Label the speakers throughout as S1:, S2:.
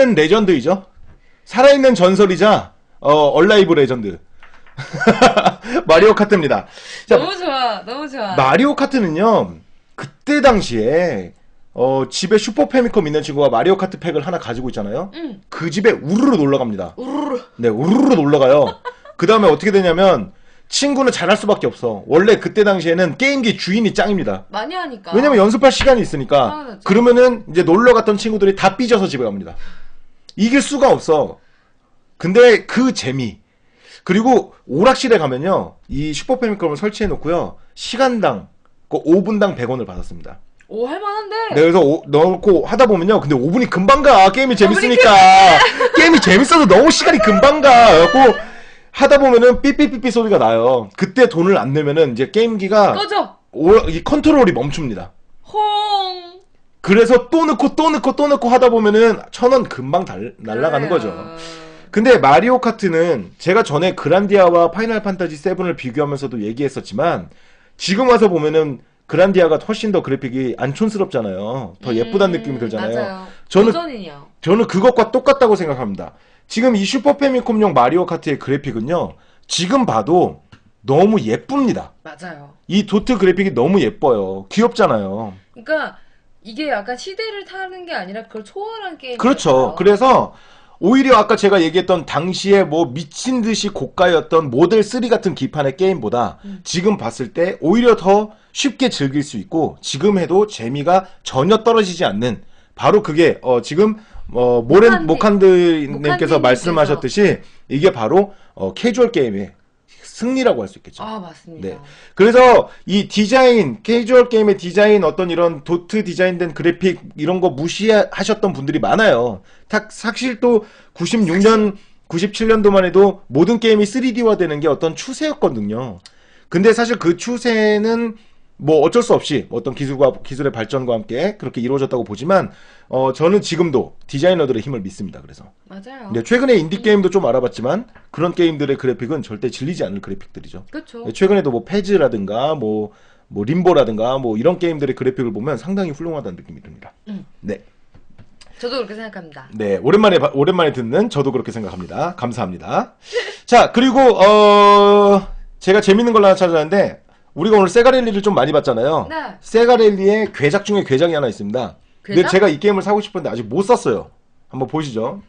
S1: 뭐 살아있는 레전드이죠. 살아있는 전설이자 어 얼라이브 레전드. 마리오 카트입니다. 자,
S2: 너무 좋아, 너무 좋아.
S1: 마리오 카트는요. 그때 당시에 어 집에 슈퍼 패미컴 있는 친구가 마리오 카트 팩을 하나 가지고 있잖아요.
S2: 응.
S1: 그 집에 우르르 놀러 갑니다.
S2: 우르르.
S1: 네, 우르르 놀러 가요. 그 다음에 어떻게 되냐면 친구는 잘할 수밖에 없어. 원래 그때 당시에는 게임기 주인이 짱입니다.
S2: 많이 하니까.
S1: 왜냐면 연습할 시간이 있으니까.
S2: 당연하죠.
S1: 그러면은 이제 놀러 갔던 친구들이 다 삐져서 집에 갑니다. 이길 수가 없어. 근데 그 재미. 그리고 오락실에 가면요. 이 슈퍼 패미컴을 설치해 놓고요. 시간당 그 5분당 100원을 받았습니다.
S2: 오, 할만한데?
S1: 네, 그래서 오- 넣고 하다 보면요. 근데 5분이 금방 가. 게임이 재밌으니까. 게임이 재밌어서 너무 시간이 금방 가. 그래갖고 하다 보면은 삐삐삐삐 소리가 나요. 그때 돈을 안 내면은 이제 게임기가
S2: 꺼져.
S1: 오- 이 컨트롤이 멈춥니다.
S2: 홍.
S1: 그래서 또 넣고 또 넣고 또 넣고 하다 보면은 천 원 금방 달, 날아가는
S2: 그래요.
S1: 거죠. 근데 마리오 카트는 제가 전에 그란디아와 파이널 판타지 7을 비교하면서도 얘기했었지만 지금 와서 보면은 그란디아가 훨씬 더 그래픽이 안 촌스럽잖아요. 더 예쁘다는
S2: 음,
S1: 느낌이 들잖아요.
S2: 맞아요.
S1: 저는-
S2: 도전이요.
S1: 저는 그것과 똑같다고 생각합니다. 지금 이 슈퍼 패미콤용 마리오 카트의 그래픽은요. 지금 봐도 너무 예쁩니다.
S2: 맞아요.
S1: 이 도트 그래픽이 너무 예뻐요. 귀엽잖아요.
S2: 그러니까 이게 약간 시대를 타는 게 아니라 그걸 초월한 게임.
S1: 그렇죠. 그래서 오히려 아까 제가 얘기했던 당시에 뭐 미친 듯이 고가였던 모델 3 같은 기판의 게임보다
S2: 음.
S1: 지금 봤을 때 오히려 더 쉽게 즐길 수 있고 지금 해도 재미가 전혀 떨어지지 않는 바로 그게 어 지금 어 모렌 모칸드 님께서
S2: 모칸디님께서.
S1: 말씀하셨듯이 이게 바로 어 캐주얼 게임의 승리라고 할 수 있겠죠.
S2: 아, 맞습니다.
S1: 네. 그래서 이 디자인, 캐주얼 게임의 디자인, 어떤 이런 도트 디자인된 그래픽 이런 거 무시하셨던 분들이 많아요. 탁, 사실 또 96년, 97년도만 해도 모든 게임이 3D화 되는 게 어떤 추세였거든요. 근데 사실 그 추세는 뭐 어쩔 수 없이 어떤 기술과 기술의 발전과 함께 그렇게 이루어졌다고 보지만 어 저는 지금도 디자이너들의 힘을 믿습니다. 그래서
S2: 맞아요.
S1: 근데 최근에 인디 게임도 좀 알아봤지만 그런 게임들의 그래픽은 절대 질리지 않을 그래픽들이죠.
S2: 그렇죠.
S1: 네, 최근에도 뭐 페즈라든가 뭐, 뭐 림보라든가 뭐 이런 게임들의 그래픽을 보면 상당히 훌륭하다는 느낌이 듭니다.
S2: 음.
S1: 네.
S2: 저도 그렇게 생각합니다.
S1: 네. 오랜만에, 봐- 오랜만에 듣는 저도 그렇게 생각합니다. 감사합니다. 자, 그리고, 어, 제가 재밌는 걸 하나 찾았는데, 우리가 오늘 세가랠리를 좀 많이 봤잖아요.
S2: 네.
S1: 세가랠리의 괴작 중에 괴작이 하나 있습니다. 근데
S2: 괴작?
S1: 제가 이 게임을 사고 싶었는데 아직 못 샀어요. 한번 보시죠.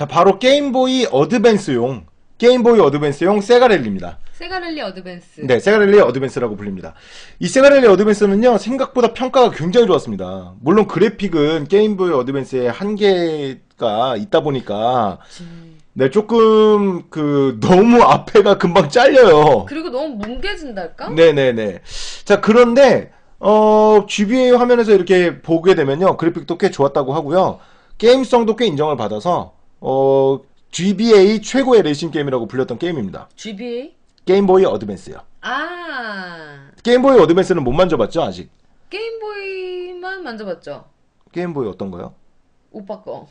S1: 자, 바로 게임보이 어드밴스용, 게임보이 어드밴스용 세가랠리입니다.
S2: 세가랠리 어드밴스.
S1: 네, 세가랠리 어드밴스라고 불립니다. 이 세가랠리 어드밴스는요, 생각보다 평가가 굉장히 좋았습니다. 물론 그래픽은 게임보이 어드밴스의 한계가 있다 보니까,
S2: 음.
S1: 네, 조금, 그, 너무 앞에가 금방 잘려요.
S2: 그리고 너무 뭉개진달까?
S1: 네네네. 자, 그런데, 어, GBA 화면에서 이렇게 보게 되면요, 그래픽도 꽤 좋았다고 하고요, 게임성도 꽤 인정을 받아서, 어, GBA 최고의 레이싱 게임이라고 불렸던 게임입니다.
S2: GBA?
S1: 게임보이 어드밴스요.
S2: 아
S1: 게임보이 어드밴스는 못 만져봤죠, 아직?
S2: 게임보이만 만져봤죠.
S1: 게임보이 어떤 거요?
S2: 오빠 거.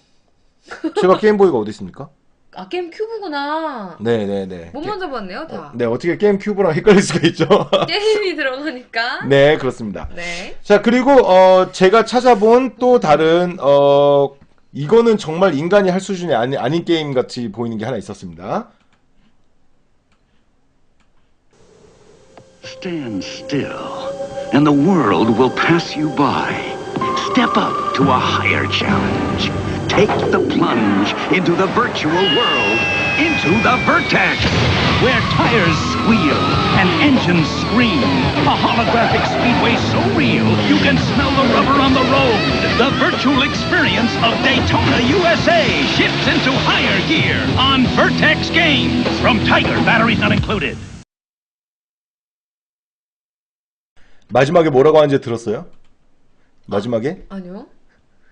S1: 제가 게임보이가 어디 있습니까?
S2: 아 게임 큐브구나.
S1: 네네네.
S2: 못 만져봤네요 다.
S1: 네, 어떻게 게임 큐브랑 헷갈릴 수가 있죠?
S2: 게임이 들어가니까.
S1: 네, 그렇습니다.
S2: 네.
S1: 자, 그리고, 어, 제가 찾아본 또 다른, 어, 이거는 정말 인간이 할 수준이 아니, 아닌 게임 같이 보이는 게 하나 있었습니다.
S3: Stand still, and the world will pass you by. Step up to a higher challenge. Take the plunge into the virtual world, into the Vertex, where tires squeal and engines scream. A holographic speedway so real you can smell the rubber on the road. The virtual experience of Daytona, USA shifts into higher gear on Vertex Games. From Tiger, batteries not included.
S1: 마지막에 뭐라고 하는지 들었어요? 마지막에
S2: 아니요.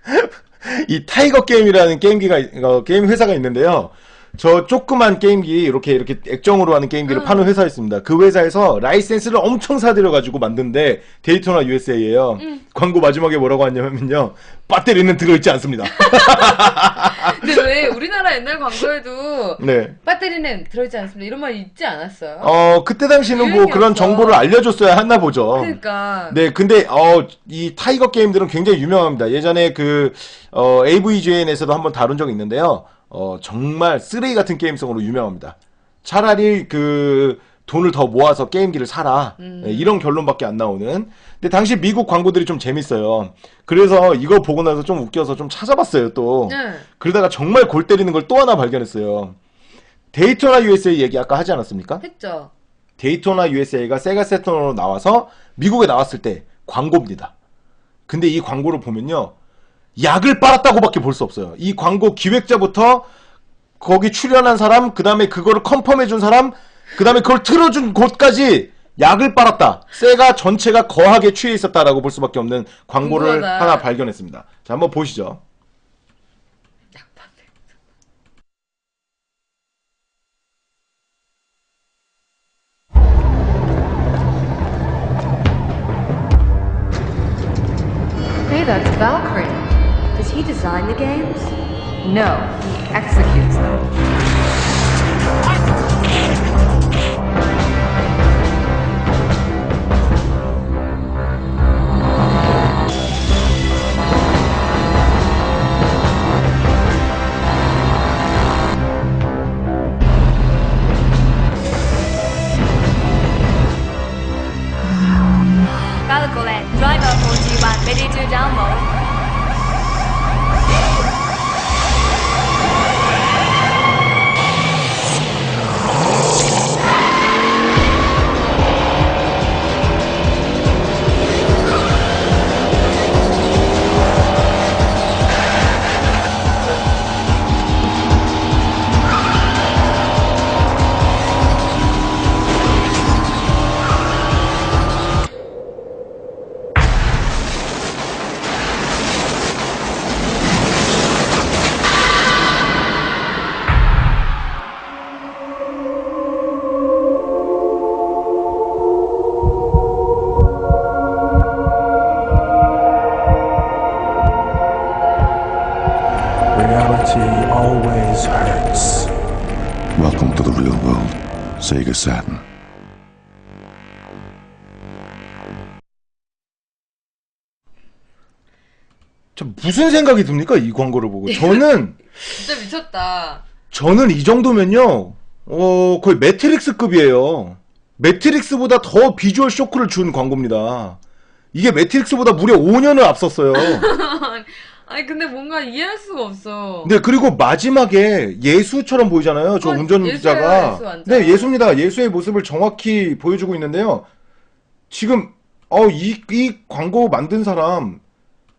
S1: 이 타이거 게임이라는 게임기가 어, 게임 회사가 있는데요. 저 조그만 게임기 이렇게 이렇게 액정으로 하는 게임기를 파는 회사가 있습니다. 그 회사에서 라이센스를 엄청 사들여 가지고 만든데 데이토나 USA예요. 광고 마지막에 뭐라고 하냐면요. 배터리는 들어 있지 않습니다.
S2: 근데 왜 우리나라 옛날 광고에도
S1: 네.
S2: 배터리는 들어 있지 않습니다. 이런 말 있지 않았어요?
S1: 어 그때 당시는 뭐. 그런 정보를 알려 줬어야 했나 보죠.
S2: 그러니까.
S1: 네, 근데 어 이 타이거 게임들은 굉장히 유명합니다. 예전에 그 어, AVJN에서도 한번 다룬 적이 있는데요. 어 정말 쓰레기 같은 게임성으로 유명합니다. 차라리 그 돈을 더 모아서 게임기를 사라 네, 이런 결론밖에 안 나오는. 근데 당시 미국 광고들이 좀 재밌어요. 그래서 이거 보고 나서 좀 웃겨서 좀 찾아봤어요 또.
S2: 네.
S1: 그러다가 정말 골 때리는 걸 또 하나 발견했어요. 데이토나 USA 얘기 아까 하지 않았습니까?
S2: 했죠.
S1: 데이토나 USA가 세가 세턴으로 나와서 미국에 나왔을 때 광고입니다. 근데 이 광고를 보면요. 약을 빨았다고밖에 볼 수 없어요. 이 광고 기획자부터 거기 출연한 사람, 그 다음에 그거를 컨펌해준 사람, 그 다음에 그걸 틀어준 곳까지 약을 빨았다. 세가 전체가 거하게 취해 있었다라고 볼 수밖에 없는 광고를
S2: 궁금하다.
S1: 하나 발견했습니다. 자, 한번 보시죠.
S4: Hey, that's Valkyrie.
S5: Does he design the games?
S4: No, he executes them.
S5: Um, Valkyrie, driver 41, ready to download.
S1: 저 무슨 생각이 듭니까? 이 광고를 보고. 저는
S2: 진짜 미쳤다.
S1: 저는 이 정도면요, 어, 거의 매트릭스급이에요. 매트릭스보다 더 비주얼 쇼크를 준 광고입니다. 이게 매트릭스보다 무려 5년을 앞섰어요.
S2: 아니 근데 뭔가 이해할 수가 없어.
S1: 네, 그리고 마지막에 예수처럼 보이잖아요. 저
S2: 그건
S1: 운전자가.
S2: 예수예요, 예수.
S1: 네, 예수입니다. 예수의 모습을 정확히 보여주고 있는데요. 지금, 어, 이, 이 광고 만든 사람,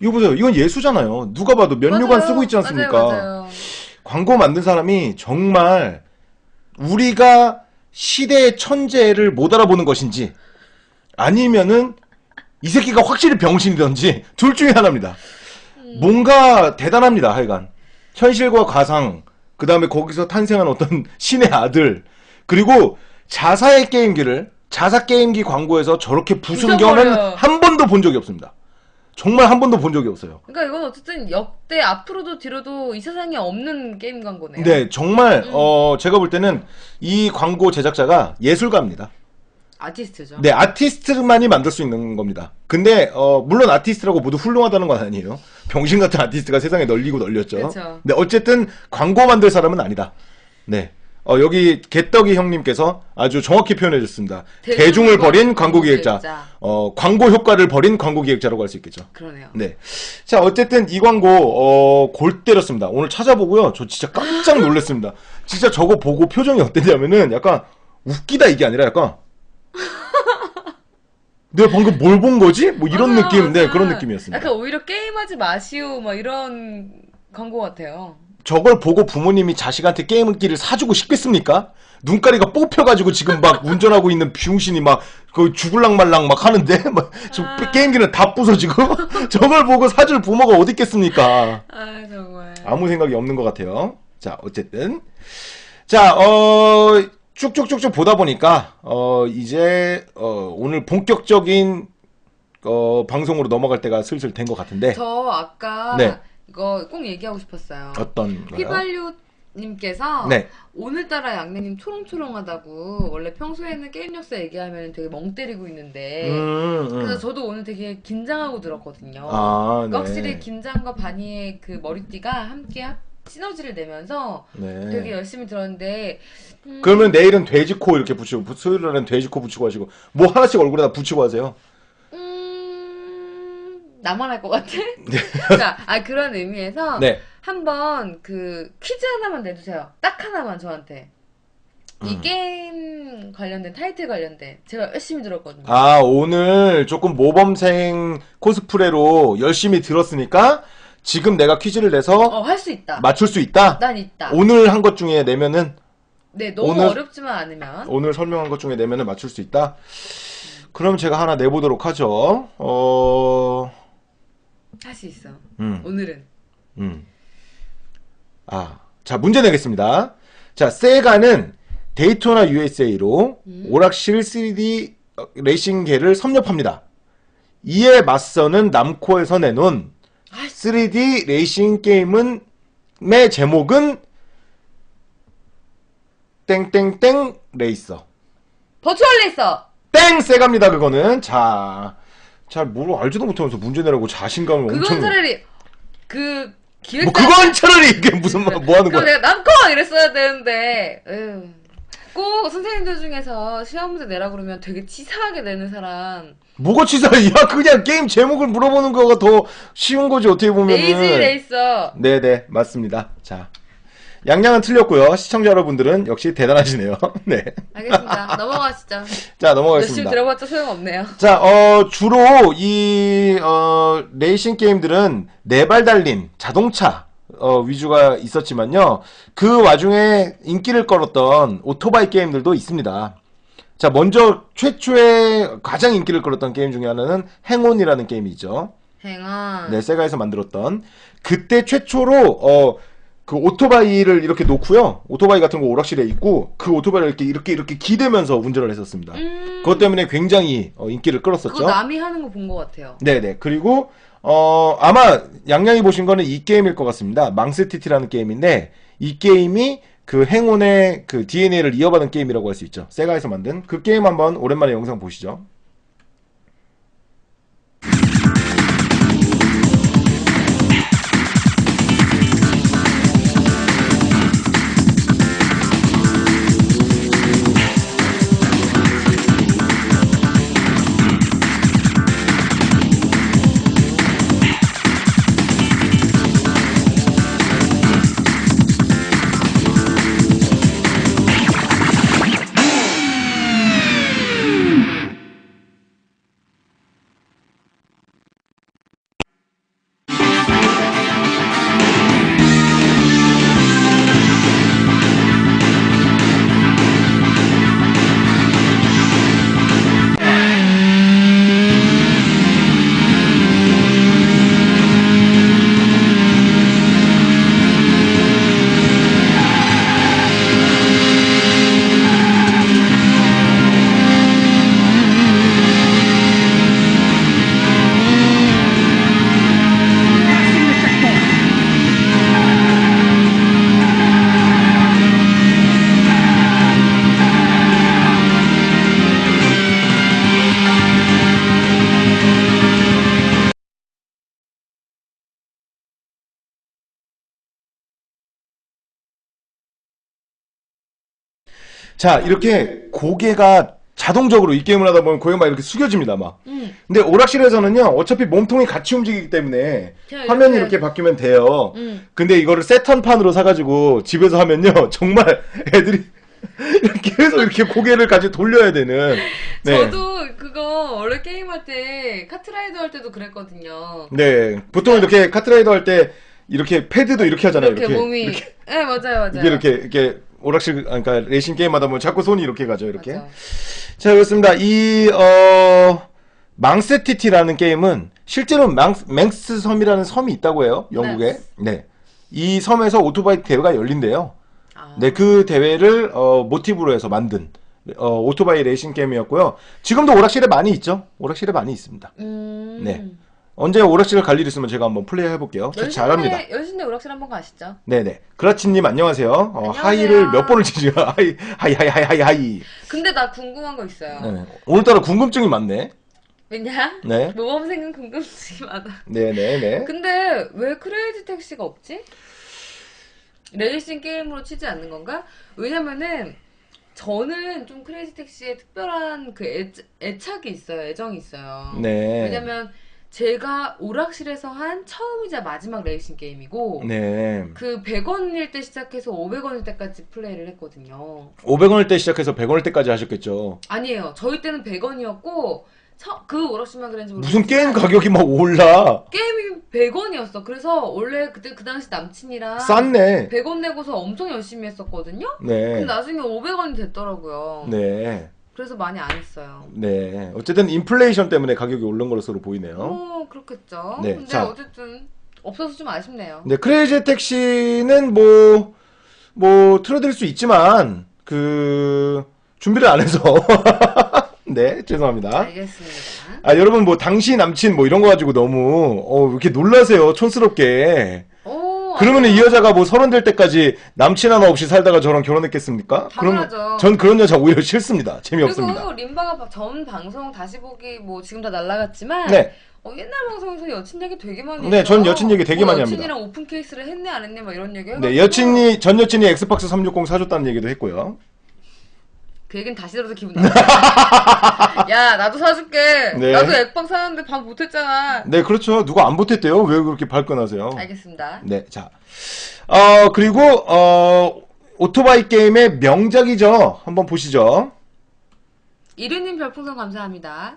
S1: 이거 보세요. 이건 예수잖아요. 누가 봐도 면류관. 쓰고 있지 않습니까?
S2: 맞아요, 맞아요.
S1: 광고 만든 사람이 정말 우리가 시대의 천재를 못 알아보는 것인지 아니면은 이 새끼가 확실히 병신이던지 둘 중에 하나입니다. 뭔가 대단합니다. 하여간 현실과 가상 그 다음에 거기서 탄생한 어떤 신의 아들 그리고 자사의 게임기를 자사 게임기 광고에서 저렇게 부순 경우는. 한 번도 본 적이 없습니다. 정말 한 번도 본 적이 없어요.
S2: 그러니까 이건 어쨌든 역대 앞으로도 뒤로도 이 세상에 없는 게임 광고네요.
S1: 네, 정말 어 제가 볼 때는 이 광고 제작자가 예술가입니다.
S2: 아티스트죠.
S1: 네, 아티스트만이 만들 수 있는 겁니다. 근데 어 물론 아티스트라고 모두 훌륭하다는 건 아니에요. 병신 같은 아티스트가 세상에 널리고 널렸죠.
S2: 그쵸.
S1: 네, 어쨌든 광고 만들 사람은 아니다. 네. 어, 여기 개떡이 형님께서 아주 정확히 표현해 줬습니다.
S2: 대중을
S1: 버린 광고 기획자. 어, 광고 효과를 버린 광고 기획자라고 할 수 있겠죠.
S2: 그러네요.
S1: 네. 자, 어쨌든 이 광고, 어, 골 때렸습니다. 오늘 찾아보고요. 저 진짜 깜짝 놀랐습니다. 진짜 저거 보고 표정이 어땠냐면은 약간 웃기다 이게 아니라 약간 내가 방금 뭘 본 거지? 뭐 이런
S2: 맞아요,
S1: 느낌, 네,
S2: 맞아요.
S1: 그런 느낌이었습니다.
S2: 약간 오히려 게임하지 마시오, 막 이런 광고 같아요.
S1: 저걸 보고 부모님이 자식한테 게임기를 사주고 싶겠습니까? 눈가리가 뽑혀가지고 지금 막 운전하고 있는 비용신이 막, 그 죽을랑 말랑 막 하는데? 막, 지금
S2: 아.
S1: 게임기는 다 부서지고? 저걸 보고 사줄 부모가 어디 있겠습니까?
S2: 아, 정말.
S1: 아무 생각이 없는 것 같아요. 자, 어쨌든. 자, 어, 쭉쭉쭉쭉 보다 보니까, 어, 이제, 어, 오늘 본격적인, 어, 방송으로 넘어갈 때가 슬슬 된 것 같은데.
S2: 저 아까
S1: 네.
S2: 이거 꼭 얘기하고 싶었어요.
S1: 어떤 거요?
S2: 휘발유 님께서
S1: 네.
S2: 오늘따라 양내님 초롱초롱하다고 원래 평소에는 게임 역사 얘기하면 되게 멍 때리고 있는데
S1: 음, 음.
S2: 그래서 저도 오늘 되게 긴장하고 들었거든요.
S1: 아, 네.
S2: 그러니까 확실히 긴장과 바니의 그 머리띠가 함께 합- 시너지를 내면서
S1: 네.
S2: 되게 열심히 들었는데 음,
S1: 그러면 내일은 돼지코 이렇게 붙이고, 수요일날은 돼지코 붙이고 하시고, 뭐 하나씩 얼굴에다 붙이고 하세요?
S2: 음, 나만 할 것 같아? 자, 아 그런 의미에서
S1: 네.
S2: 한번 그 퀴즈 하나만 내주세요. 딱 하나만 저한테. 이
S1: 음.
S2: 게임 관련된 타이틀 관련된 제가 열심히 들었거든요.
S1: 아, 오늘 조금 모범생 코스프레로 열심히 들었으니까, 지금 내가 퀴즈를 내서
S2: 어, 할 수 있다.
S1: 맞출 수 있다?
S2: 난 있다.
S1: 오늘 한 것 중에 내면은
S2: 네, 너무
S1: 오늘-
S2: 어렵지만 않으면.
S1: 오늘 설명한 것 중에 내면은 맞출 수 있다. 그럼 제가 하나 내보도록 하죠. 어,
S2: 할 수 있어.
S1: 음,
S2: 오늘은.
S1: 음. 아, 자 문제 내겠습니다. 자, 세가는 데이토나 USA로
S2: 음.
S1: 오락실 3D 레이싱계를 섭렵합니다. 이에 맞서는 남코에서 내놓은 3D 레이싱 게임은 의 제목은 땡땡땡 레이서.
S2: 버추얼 레이서!
S1: 땡! 세갑니다, 그거는. 자, 잘뭘 알지도 못하면서 문제 내라고 자신감을
S2: 그건
S1: 엄청.
S2: 차라리 그 기획자
S1: 뭐, 그건 차라리 이게 무슨, 말- 뭐 하는
S2: 그럼
S1: 거야.
S2: 내가 남코 이랬어야 되는데 에휴. 꼭 선생님들 중에서 시험 문제 내라 그러면 되게 치사하게 내는 사람
S1: 뭐가 치사해. 야, 그냥 게임 제목을 물어보는 거가 더 쉬운 거지, 어떻게 보면은.
S2: 레이지 레이서
S1: 네네, 맞습니다. 자. 양양은 틀렸고요. 시청자 여러분들은 역시 대단하시네요. 네.
S2: 알겠습니다 넘어가시죠
S1: 자,
S2: 열심히
S1: 넘어가겠습니다.
S2: 들어봤자 소용없네요
S1: 자, 어, 주로 이, 어, 레이싱 게임들은 네 발 달린 자동차, 어, 위주가 있었지만요. 그 와중에 인기를 끌었던 오토바이 게임들도 있습니다. 자, 먼저 최초에 가장 인기를 끌었던 게임 중에 하나는 행운이라는 게임이 있죠.
S2: 행아
S1: 네, 세가에서 만들었던. 그때 최초로, 어, 그 오토바이를 이렇게 놓고요. 오토바이 같은 거 오락실에 있고, 그 오토바이를 이렇게, 이렇게, 이렇게 기대면서 운전을 했었습니다.
S2: 음,
S1: 그것 때문에 굉장히 어, 인기를 끌었었죠.
S2: 그거 남이 하는 거 본 것 같아요
S1: 네네. 그리고, 어, 아마 양양이 보신 거는 이 게임일 것 같습니다. 망스티티라는 게임인데, 이 게임이 그 행운의 그 DNA를 이어받은 게임이라고 할 수 있죠. 세가에서 만든 그 게임 한번 오랜만에 영상 보시죠. 자, 이렇게 고개가 자동적으로 이 게임을 하다 보면 고개가 막 이렇게 숙여집니다, 막.
S2: 음.
S1: 근데 오락실에서는요, 어차피 몸통이 같이 움직이기 때문에
S2: 그냥
S1: 화면이
S2: 이렇게-
S1: 이렇게 바뀌면 돼요.
S2: 음.
S1: 근데 이거를 세턴판으로 사가지고 집에서 하면요, 정말 애들이 이렇게 계속 이렇게 고개를 같이 돌려야 되는. 네.
S2: 저도 그거 원래 게임할 때 카트라이더 할 때도 그랬거든요.
S1: 네. 보통 이렇게 카트라이더 할 때 이렇게 패드도 이렇게 하잖아요.
S2: 이렇게,
S1: 이렇게.
S2: 몸이
S1: 이렇게,
S2: 네 맞아요 맞아요.
S1: 이게 이렇게, 이렇게 오락실, 아, 그러니까 레이싱 게임 하다 보면 자꾸 손이 이렇게 가죠, 이렇게.
S2: 맞아.
S1: 자, 그렇습니다. 이, 어, 망세티티라는 게임은 실제로 망, 맹스 섬이라는 섬이 있다고 해요. 영국에. 네. 이 섬에서 오토바이 대회가 열린대요.
S2: 아.
S1: 네, 그 대회를, 어, 모티브로 해서 만든, 어, 오토바이 레이싱 게임이었고요. 지금도 오락실에 많이 있죠? 오락실에 많이 있습니다.
S2: 음.
S1: 네. 언제 오락실 갈일 있으면 제가 한번 플레이 해볼게요. 저 잘합니다.
S2: 연신내, 오락실 한번 가시죠.
S1: 네네. 그라치님 안녕하세요. 어,
S2: 안녕하세요.
S1: 하이를 몇 번을 치죠? 하이, 하이, 하이, 하이, 하이, 하이.
S2: 근데 나 궁금한 거 있어요.
S1: 네. 오늘따라 궁금증이 많네.
S2: 왜냐?
S1: 네.
S2: 모범생은 궁금증이 많아.
S1: 네네네.
S2: 근데 왜 크레이지 택시가 없지? 레이싱 게임으로 치지 않는 건가? 왜냐면은 저는 좀 크레이지 택시에 특별한 그 애, 애착이 있어요. 애정이 있어요.
S1: 네.
S2: 왜냐면 제가 오락실에서 한 처음이자 마지막 레이싱 게임이고
S1: 네.
S2: 그 100원일 때 시작해서 500원일 때까지 플레이를 했거든요.
S1: 500원일 때 시작해서 100원일 때까지 하셨겠죠.
S2: 아니에요. 저희 때는 100원이었고 그 오락실만 그랬는지
S1: 무슨 게임 가격이 막 올라.
S2: 게임이 100원이었어. 그래서 원래 그때 그 당시 남친이랑
S1: 쌌네.
S2: 100원 내고서 엄청 열심히 했었거든요.
S1: 네.
S2: 근데 나중에 500원이 됐더라고요.
S1: 네.
S2: 그래서 많이 안 했어요.
S1: 네. 어쨌든 인플레이션 때문에 가격이 오른 것으로 보이네요.
S2: 어, 그렇겠죠.
S1: 네,
S2: 근데
S1: 자.
S2: 어쨌든 없어서 좀 아쉽네요.
S1: 네, 크레이지 택시는 뭐, 뭐, 틀어드릴 수 있지만, 그, 준비를 안 해서. 네, 죄송합니다.
S2: 알겠습니다.
S1: 아, 여러분, 뭐, 당시 남친 뭐 이런 거 가지고 너무, 어, 왜 이렇게 놀라세요. 촌스럽게.
S2: 오,
S1: 그러면 이 여자가 뭐 서른 될 때까지 남친 하나 없이 살다가 저랑 결혼했겠습니까? 그럼
S2: 당연하죠.
S1: 전 그런 여자 오히려 싫습니다. 재미없습니다.
S2: 그리고 림바가 전 방송 다시 보기 뭐 지금 다 날라갔지만
S1: 네.
S2: 어, 옛날 방송에서 여친 얘기 되게 많이
S1: 네,
S2: 했어요.
S1: 전 여친 얘기 되게
S2: 뭐
S1: 많이 합니다.
S2: 여친이랑 오픈 케이스를 했네 안 했네 막 이런 얘기 해가지고
S1: 네, 여친이, 전 여친이 엑스박스 360 사줬다는 얘기도 했고요.
S2: 그 얘기는 다시 들어도 기분 나빠. 야 나도 사줄게.
S1: 네.
S2: 나도 액박 사는데 밥 못했잖아.
S1: 네, 그렇죠. 누가 안 보탰대요? 왜 그렇게 발끈하세요?
S2: 알겠습니다.
S1: 네, 자. 어, 그리고, 어, 오토바이 게임의 명작이죠. 한번 보시죠.
S2: 이르님 별풍선 감사합니다.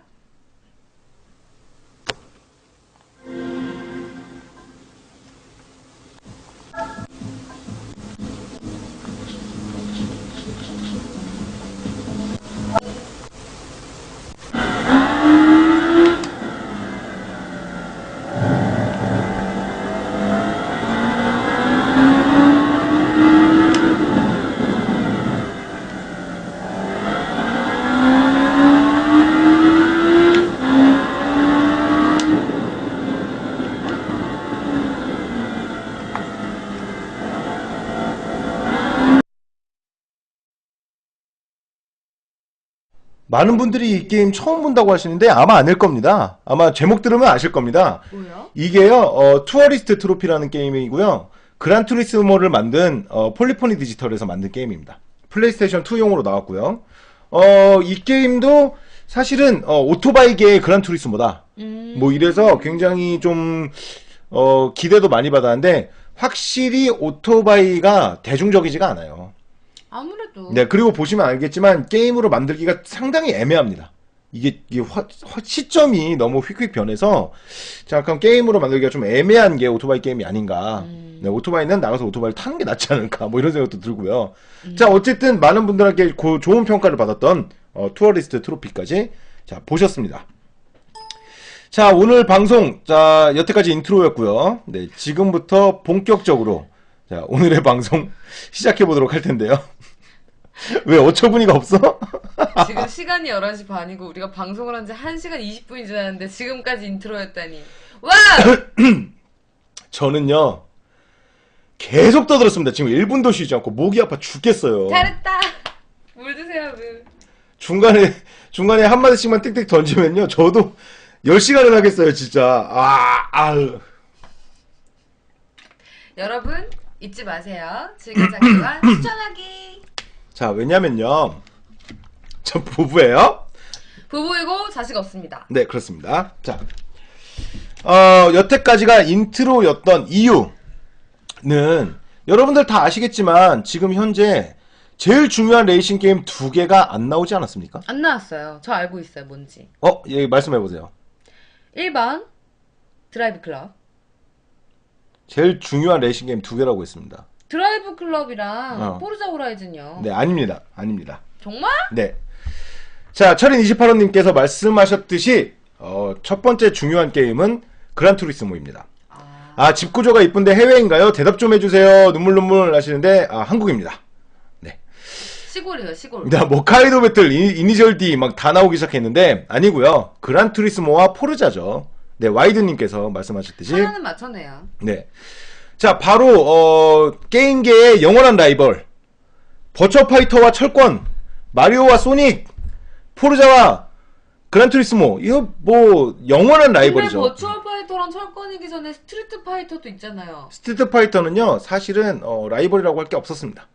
S1: 많은 분들이 이 게임 처음 본다고 하시는데 아마 아닐 겁니다. 아마 제목 들으면 아실 겁니다.
S2: 뭐요?
S1: 이게요, 어, 투어리스트 트로피라는 게임이고요. 그란 투리스모를 만든 어, 폴리포니 디지털에서 만든 게임입니다. 플레이스테이션 2용으로 나왔고요. 어, 이 게임도 사실은 어, 오토바이계의 그란 투리스모다.
S2: 음.
S1: 뭐 이래서 굉장히 좀 어, 기대도 많이 받았는데 확실히 오토바이가 대중적이지가 않아요.
S2: 아무래도
S1: 네, 그리고 보시면 알겠지만 게임으로 만들기가 상당히 애매합니다. 이게, 이게 화- 화- 시점이 너무 휙휙 변해서 잠깐 게임으로 만들기가 좀 애매한 게 오토바이 게임이 아닌가. 네, 오토바이는 나가서 오토바이를 타는 게 낫지 않을까. 뭐 이런 생각도 들고요. 자, 어쨌든 많은 분들에게 고- 좋은 평가를 받았던 어, 투어리스트 트로피까지 자 보셨습니다. 자, 오늘 방송 자 여태까지 인트로였고요. 네, 지금부터 본격적으로 자 오늘의 방송 시작해 보도록 할 텐데요. 왜 어처구니가 없어?
S2: 지금 시간이 11시 반이고 우리가 방송을 한 지 1시간 20분이 지났는데 지금까지 인트로였다니. 와!
S1: 저는요 계속 떠들었습니다. 지금 1분도 쉬지 않고 목이 아파 죽겠어요.
S2: 잘했다. 물 드세요, 물.
S1: 중간에 중간에 한 마디씩만 띡띡 던지면요 저도 10시간을 하겠어요 진짜 아 아으
S2: 여러분 잊지 마세요. 즐겨찾기와 추천하기.
S1: 자, 왜냐면요. 저 부부예요.
S2: 부부이고 자식 없습니다.
S1: 네, 그렇습니다. 자, 어, 여태까지가 인트로였던 이유는 여러분들 다 아시겠지만 지금 현재 제일 중요한 레이싱 게임 두 개가 안 나오지 않았습니까?
S2: 안 나왔어요. 저 알고 있어요, 뭔지.
S1: 어, 예, 말씀해 보세요.
S2: 1번 드라이브 클럽.
S1: 제일 중요한 레이싱 게임 두 개라고 했습니다.
S2: 드라이브 클럽이랑
S1: 어.
S2: 포르자 호라이즌요.
S1: 네, 아닙니다. 아닙니다.
S2: 정말?
S1: 네. 자, 철인 28호님께서 말씀하셨듯이, 어, 첫 번째 중요한 게임은 그란 투리스모입니다. 아, 집 구조가 이쁜데 해외인가요? 대답 좀 해주세요. 눈물 눈물 하시는데, 아, 한국입니다.
S2: 시골이에요, 시골.
S1: 네, 뭐, 카이도 배틀, 이- 이니셜 D 막 다 나오기 시작했는데, 아니고요 그란 투리스모와 포르자죠. 네, 와이드님께서 말씀하셨듯이.
S2: 하나는 맞췄네요.
S1: 네. 자, 바로, 어, 게임계의 영원한 라이벌. 버처 파이터와 철권, 마리오와 소닉, 포르자와 그란투리스모. 이거 뭐, 영원한
S2: 근데
S1: 라이벌이죠.
S2: 버추얼 파이터랑 철권이기 전에 스트리트 파이터도 있잖아요.
S1: 스트리트 파이터는요, 사실은, 어, 라이벌이라고 할 게 없었습니다.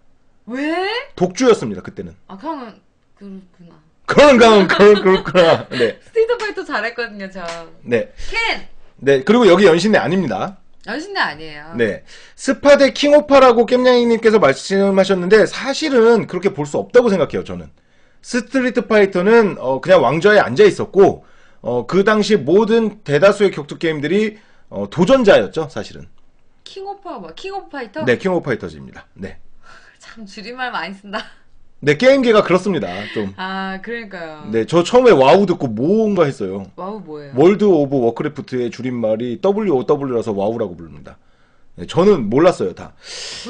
S2: 왜?
S1: 독주였습니다, 그때는.
S2: 아, 그러면 그렇구나.
S1: 그런가, 그런, 그렇구나. 네.
S2: 스트리트 파이터 잘했거든요, 저.
S1: 네.
S2: 캔!
S1: 네. 그리고 여기 연신내 아닙니다.
S2: 연신내 아니에요.
S1: 네. 스파 대 킹오파라고 겜냥이님께서 말씀하셨는데 사실은 그렇게 볼 수 없다고 생각해요, 저는. 스트리트 파이터는 어, 그냥 왕좌에 앉아 있었고 어, 그 당시 모든 대다수의 격투 게임들이 어, 도전자였죠, 사실은.
S2: 킹 오프가 뭐야? 킹 오브 파이터?
S1: 네, 킹 오브 파이터즈입니다. 네.
S2: 참 줄임말 많이 쓴다.
S1: 네, 게임계가 그렇습니다. 좀.
S2: 아, 그러니까요.
S1: 네, 저 처음에 와우 듣고 뭔가 했어요.
S2: 와우 뭐예요?
S1: 월드 오브 워크래프트의 줄임말이 WOW라서 와우라고 부릅니다. 네, 저는 몰랐어요, 다.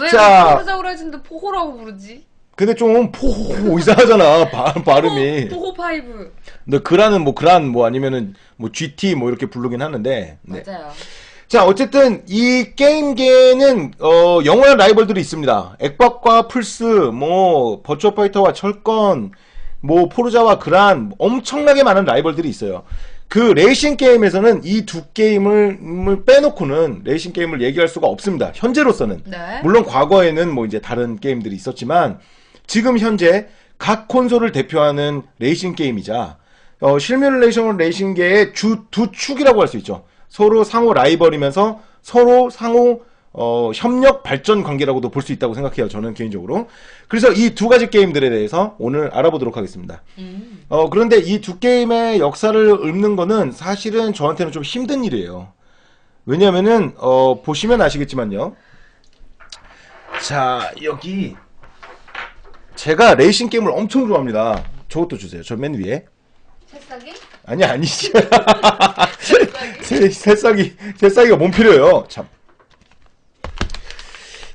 S2: 왜
S1: 자.
S2: 포르자 호라이즌도 포호라고 부르지?
S1: 근데 좀포 이상하잖아 바, 발음이.
S2: 포호 파이브.
S1: 근데 그라는 뭐 그란 뭐 아니면은 뭐 GT 뭐 이렇게 부르긴 하는데. 네.
S2: 맞아요.
S1: 자 어쨌든 이 게임계는 어 영원한 라이벌들이 있습니다. 엑박과 플스 뭐 버추어 파이터와 철권 뭐 포르자와 그란 엄청나게 많은 라이벌들이 있어요. 그 레이싱 게임에서는 이 두 게임을 을 빼놓고는 레이싱 게임을 얘기할 수가 없습니다. 현재로서는.
S2: 네.
S1: 물론 과거에는 뭐 이제 다른 게임들이 있었지만 지금 현재 각 콘솔을 대표하는 레이싱 게임이자 어, 실뮬레이션 레이싱계의 주 두 축이라고 할 수 있죠. 서로 상호 라이벌이면서 서로 상호 어, 협력 발전 관계라고도 볼 수 있다고 생각해요. 저는 개인적으로. 그래서 이 두 가지 게임들에 대해서 오늘 알아보도록 하겠습니다.
S2: 음.
S1: 어, 그런데 이 두 게임의 역사를 읊는 거는 사실은 저한테는 좀 힘든 일이에요. 왜냐면은, 어, 보시면 아시겠지만요. 자, 여기. 제가 레이싱 게임을 엄청 좋아합니다. 저것도 주세요. 저 맨 위에.
S2: 새싹이?
S1: 아니, 아니지. 새, 새싹이, 새싹이가 뭔 필요해요. 참.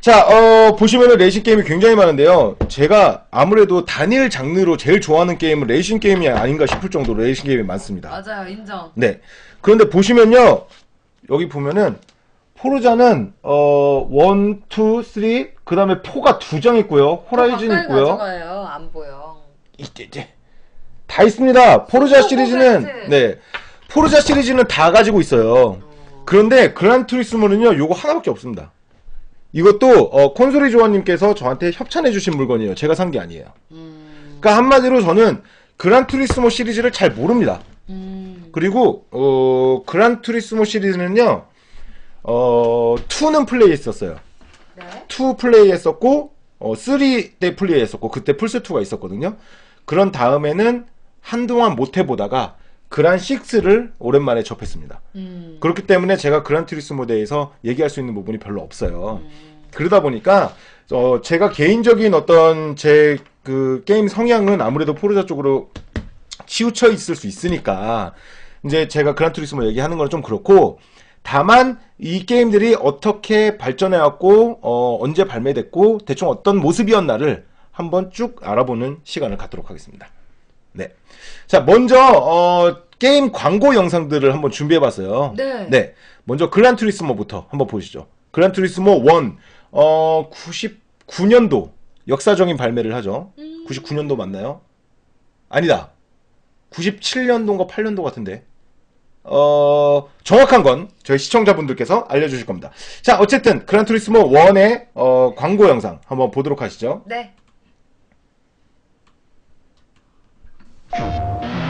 S1: 자, 어, 보시면은 레이싱 게임이 굉장히 많은데요. 제가 아무래도 단일 장르로 제일 좋아하는 게임은 레이싱 게임이 아닌가 싶을 정도로 레이싱 게임이 많습니다.
S2: 맞아요, 인정.
S1: 네. 그런데 보시면요. 여기 보면은 포르자는 어 1, 2, 3, 그 다음에 4가 두 장 있고요. 호라이즌 있고요.
S2: 가져가요. 안 보여.
S1: 이제 이제 다 있습니다. 포르자
S2: 포
S1: 시리즈는. 네. 포르자 시리즈는 다 가지고 있어요. 그런데 그란 투리스모는요. 요거 하나밖에 없습니다. 이것도 어, 콘솔이 조아님께서 저한테 협찬해 주신 물건이에요. 제가 산 게 아니에요.
S2: 음.
S1: 그러니까 한마디로 저는 그란 투리스모 시리즈를 잘 모릅니다.
S2: 음.
S1: 그리고 어, 그란 투리스모 시리즈는요. 어, 2는 플레이했었어요.
S2: 네.
S1: 2 플레이했었고 어, 3 때 플레이했었고 그때 플스 2가 있었거든요. 그런 다음에는 한동안 못 해보다가 그란 6를 오랜만에 접했습니다.
S2: 음.
S1: 그렇기 때문에 제가 그란 투리스모에 대해서 얘기할 수 있는 부분이 별로 없어요. 그러다 보니까 어, 제가 개인적인 어떤 제 그 게임 성향은 아무래도 포르자 쪽으로 치우쳐 있을 수 있으니까 이제 제가 그란 투리스모 얘기하는 건 좀 그렇고 다만 이 게임들이 어떻게 발전해 왔고 어, 언제 발매됐고 대충 어떤 모습이었나를 한번 쭉 알아보는 시간을 갖도록 하겠습니다. 네. 자, 먼저 어, 게임 광고 영상들을 한번 준비해봤어요.
S2: 네.
S1: 먼저 그란 투리스모부터 한번 보시죠. 그란 투리스모 1, 어, 99년도 역사적인 발매를 하죠. 99년도 맞나요? 아니다. 97년도인가 8년도 같은데. 어, 정확한 건 저희 시청자분들께서 알려주실 겁니다. 자, 어쨌든 그란 투리스모 1의 어, 광고 영상 한번 보도록 하시죠.
S2: 네. you.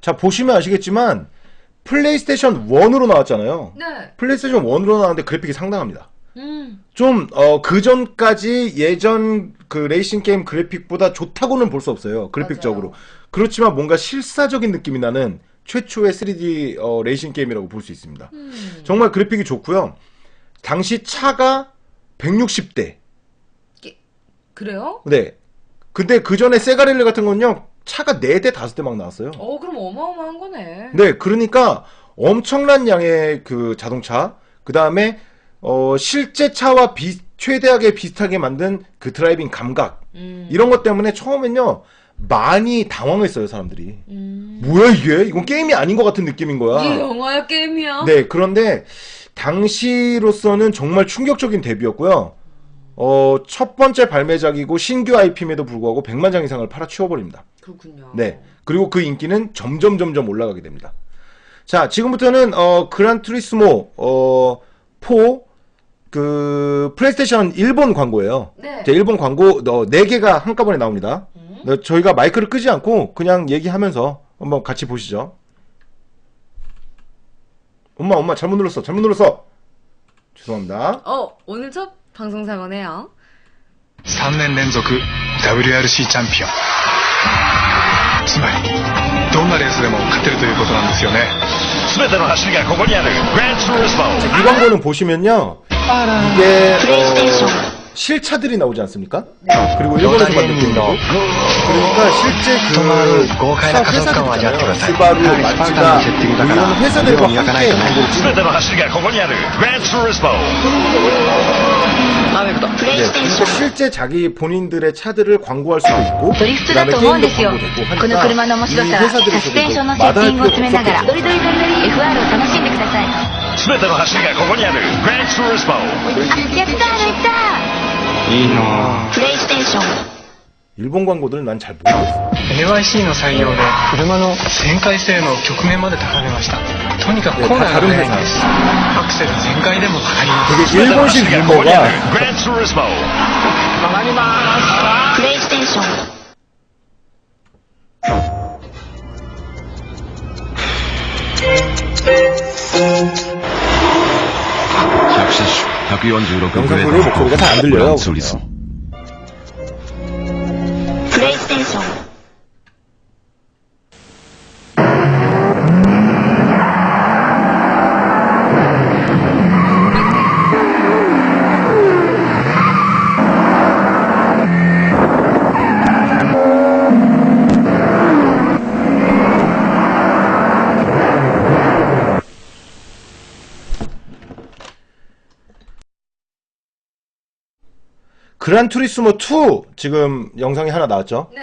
S1: 자, 보시면 아시겠지만 플레이스테이션 1으로 나왔잖아요.
S2: 네.
S1: 플레이스테이션 1으로 나왔는데 그래픽이 상당합니다.
S2: 음.
S1: 좀, 어, 그 전까지 예전 그 레이싱 게임 그래픽보다 좋다고는 볼 수 없어요. 그래픽적으로. 그렇지만 뭔가 실사적인 느낌이 나는 최초의 3D 어, 레이싱 게임이라고 볼 수 있습니다.
S2: 음.
S1: 정말 그래픽이 좋고요. 당시 차가 160대.
S2: 그래요?
S1: 네. 근데 그 전에 세가릴레 같은 건요. 차가 4대, 5대 막 나왔어요.
S2: 어, 그럼 어마어마한 거네.
S1: 네, 그러니까 엄청난 양의 그 자동차, 그 다음에 어, 실제 차와 비, 최대하게 비슷하게 만든 그 드라이빙 감각
S2: 음.
S1: 이런 것 때문에 처음엔요 많이 당황했어요 사람들이.
S2: 음.
S1: 뭐야 이게? 이건 게임이 아닌 것 같은 느낌인 거야.
S2: 이게 영화야 게임이야?
S1: 네, 그런데 당시로서는 정말 충격적인 데뷔였고요. 어, 첫 번째 발매작이고 신규 IP임에도 불구하고 100만 장 이상을 팔아 치워버립니다.
S2: 그렇군요.
S1: 네. 그리고 그 인기는 점점 점점 올라가게 됩니다. 자, 지금부터는 어 그란 트리스모 어4 그 플레이스테이션 일본 광고예요.
S2: 네.
S1: 제 일본 광고 네 개가 한꺼번에 나옵니다.
S2: 음?
S1: 저희가 마이크를 끄지 않고 그냥 얘기하면서 한번 같이 보시죠. 엄마, 엄마 잘못 눌렀어. 잘못 눌렀어. 죄송합니다.
S2: 어, 오늘 첫 방송 사고네요.
S6: 3년 연속 그 WRC 챔피언. つまりどんなレースでも勝てるということなんですよね
S3: 全ての走りがここにあるグランツーリスモ
S1: 이 광고는 보시면요. 이게 어, 실차들이 나오지 않습니까? 그리고 일본에서 만든 게임이고 그러니까 실제 그 회사 회사들이잖아요. 스바루, 마츠다. 뭐 이런 회사들과 함께 광고를
S3: 찍는
S1: 네, 실제 자기 본인들의 차들을 광고할 수도 있고 그 다음에 게임도 광고되고 하니까 이 회사들에서도 마다할 필요가
S7: 없었거든요. リドリ FR を楽しんでください
S3: 全ての走りがここにあるグランツーリスモ
S7: やったー抜いた
S6: いいな
S7: プレイステーション
S1: 일본 광고들은 난 잘 모르겠어.
S6: NYC の採用で車の旋回性能を極限まで高めましたとにかくコーナーが速いんですアクセル全開でもかかります
S1: 되게 일본식
S3: ここにあ
S1: 유머가
S3: るグランツーリスモ
S7: プレイステーション
S8: 146
S1: 영상 소리 목소리가 잘 안 들려요.
S8: 소리
S1: 그란 투리스모 2 지금 영상이 하나 나왔죠.
S2: 네.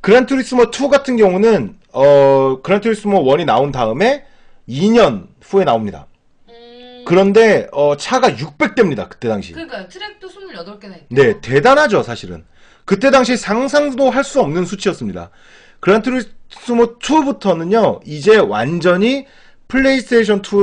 S1: 그란 투리스모 2 같은 경우는 어 그란 투리스모 1이 나온 다음에 2년 후에 나옵니다.
S2: 음.
S1: 그런데 어 차가 600대입니다. 그때 당시.
S2: 그러니까 트랙도 28개나 있고.
S1: 네, 대단하죠, 사실은. 그때 당시 상상도 할 수 없는 수치였습니다. 그란 투리스모 2부터는요, 이제 완전히 플레이스테이션 2